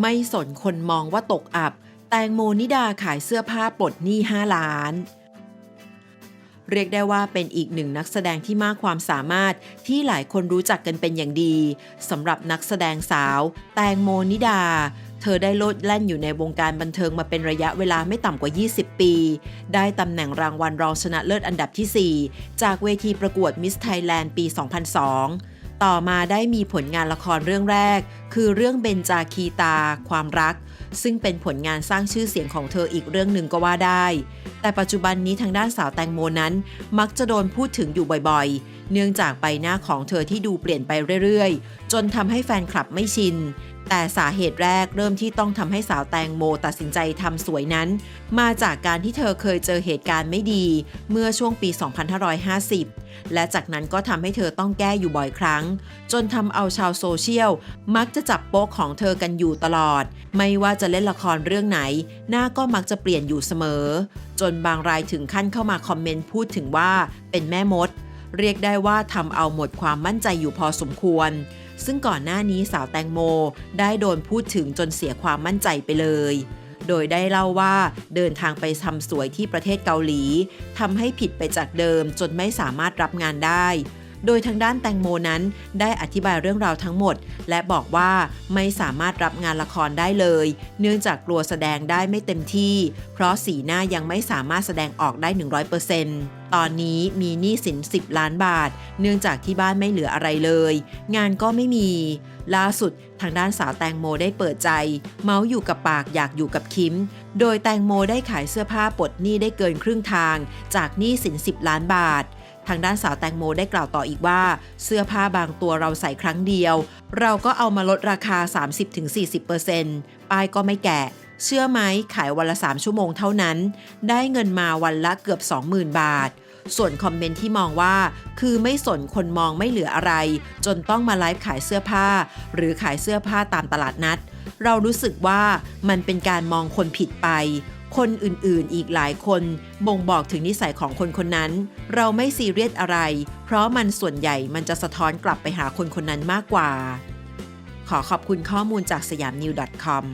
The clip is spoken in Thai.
ไม่สนคนมองว่าตกอับ แตงโมนิดาขายเสื้อผ้าปลดหนี้ 5 ล้าน เรียกได้ว่าเป็นอีกหนึ่งนักแสดงที่มากความสามารถที่หลายคนรู้จักกันเป็นอย่างดีสำหรับนักแสดงสาว แตงโมนิดา เธอได้โลดแล่นอยู่ในวงการบันเทิงมาเป็นระยะเวลาไม่ต่ำกว่า 20 ปี ได้ตำแหน่งรางวัลรองชนะเลิศอันดับทีสี่ 4 จากเวทีประกวดมิสไทยแลนด์ปี 2002 ต่อมาได้มีผลงานละครเรื่องแรก คือเรื่องเบนจาคีตา ความรัก ซึ่งเป็นผลงานสร้างชื่อเสียงของเธออีกเรื่องหนึ่งก็ว่าได้ แต่ปัจจุบันนี้ทางด้านสาวแตงโมนั้น มักจะโดนพูดถึงอยู่บ่อยๆ เนื่องจากใบหน้าของเธอที่ดูเปลี่ยนไปเรื่อยๆ จนทำให้แฟนคลับไม่ชิน แต่สาเหตุแรกเริ่มที่ต้องทำให้สาวแตงโมตัดสินใจทำสวยนั้น มาจากการที่เธอเคยเจอเหตุการณ์ไม่ดี เมื่อช่วงปี 2550 และจากนั้นก็ทำให้เธอต้องแก้อยู่บ่อยครั้ง จนทำเอาชาวโซเชียล มักจะจับโป๊กของเธอกันอยู่ตลอด ไม่ว่าจะเล่นละครเรื่องไหน หน้าก็มักจะเปลี่ยนอยู่เสมอ จนบางรายถึงขั้นเข้ามาคอมเมนต์พูดถึงว่าเป็นแม่มด เรียกได้ว่าทำเอาหมดความมั่นใจอยู่พอสมควร ซึ่งก่อนหน้านี้สาวแตงโมได้โดนพูดถึงจนเสียความมั่นใจไปเลย โดยได้เล่าว่าเดินทางไปทำสวยที่ประเทศเกาหลีทำให้ผิดไปจากเดิมจนไม่สามารถรับงานได้ โดยทางด้านแตงโมนั้นได้อธิบายเรื่องราวทั้งหมด และบอกว่าไม่สามารถรับงานละครได้เลย เนื่องจากกลัวแสดงได้ไม่เต็มที่ เพราะสีหน้ายังไม่สามารถแสดงออกได้ 100%ตอนนี้มีหนี้สิน 10 ล้านบาท เนื่องจากที่บ้านไม่เหลืออะไรเลย งานก็ไม่มี ล่าสุดทางด้านสาวแตงโมได้เปิดใจ เมาส์อยู่กับปากอยากอยู่กับคิม โดยแตงโมได้ขายเสื้อผ้าปลดหนี้ได้เกินครึ่งทาง จากหนี้สิน 10 ล้านบาท ทางด้านสาวแตงโมได้กล่าวต่ออีกว่า เสื้อผ้าบางตัวเราใส่ครั้งเดียว เราก็เอามาลดราคา 30-40%ป้ายก็ไม่แกะ เชื่อไหมขายวันละ 3 ชั่วโมงเท่านั้น ได้เงินมาวันละเกือบ 20,000 บาท ส่วนคอมเมนต์ที่มองว่า คือไม่สนคนมองไม่เหลืออะไร จนต้องมาไลฟ์ขายเสื้อผ้า หรือขายเสื้อผ้าตามตลาดนัด เรารู้สึกว่ามันเป็นการมองคนผิดไป คนอื่นๆ อีกหลายคนบ่งบอกถึงนิสัยของคนคนนั้น เราไม่ซีเรียสอะไร เพราะมันส่วนใหญ่มันจะสะท้อนกลับไปหาคนคนนั้นมากกว่า ขอขอบคุณข้อมูลจากสยามนิว .com